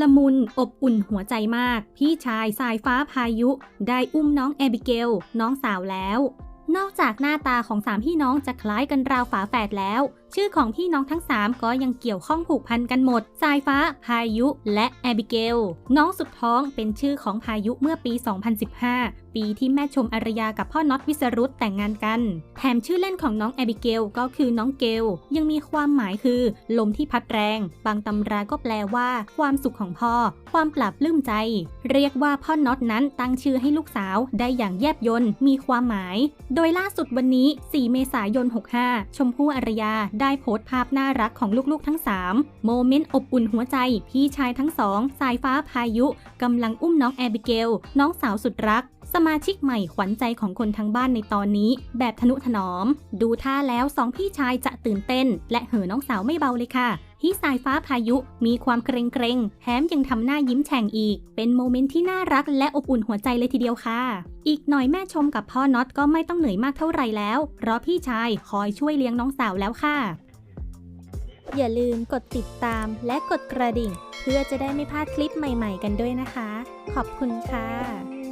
ละมุนอบอุ่นหัวใจมาก พี่ชายสายฟ้าพายุ ได้อุ้มน้องแอบิเกล น้องสาวแล้ว นอกจากหน้าตาของสามพี่น้องจะคล้ายกันราวฝาแฝดแล้ว ชื่อของพี่น้องทั้ง 3 ก็ยังเกี่ยวข้องผูกพันกันหมด สายฟ้า พายุ และแอบิเกล น้องสุดท้องเป็นชื่อของพายุเมื่อปี 2015ปีที่แม่ชมอารยากับพ่อน็อตวิสรุตแต่งงานกัน แถมชื่อเล่นของน้องแอบิเกลก็คือน้องเกล ยังมีความหมายคือ ลมที่พัดแรง บางตำราก็แปลว่า ความสุขของพ่อ ความปราบลื้มใจ เรียกว่าพ่อน็อตนั้นตั้งชื่อให้ลูกสาวได้อย่างแยบยนต์มีความหมาย โดยล่าสุดวันนี้ 4 เมษายน 65 ชมพู่อารยาได้ได้โพสต์ภาพน่ารักของลูกๆทั้ง 3 โมเมนต์อบอุ่นหัวใจ พี่ชายทั้งสอง สายฟ้าพายุกำลังอุ้มน้องแอบิเกล น้องสาวสุดรัก สมาชิกใหม่ขวัญใจของคนทั้งบ้านในตอนนี้ แบบทนุถนอม ดูท่าแล้วสองพี่ชายจะตื่นเต้น และเห่อน้องสาวไม่เบาเลยค่ะที่สายฟ้าพายุมีความเกรงเกรงๆแถมยังทำหน้ายิ้มแฉ่งอีก เป็นโมเมนต์ที่น่ารักและอบอุ่นหัวใจเลยทีเดียวค่ะ อีกหน่อยแม่ชมกับพ่อน็อตก็ไม่ต้องเหนื่อยมากเท่าไหร่แล้ว เพราะพี่ชายคอยช่วยเลี้ยงน้องสาวแล้วค่ะ อย่าลืมกดติดตามและกดกระดิ่ง เพื่อจะได้ไม่พลาดคลิปใหม่ ๆ กันด้วยนะคะ ขอบคุณค่ะ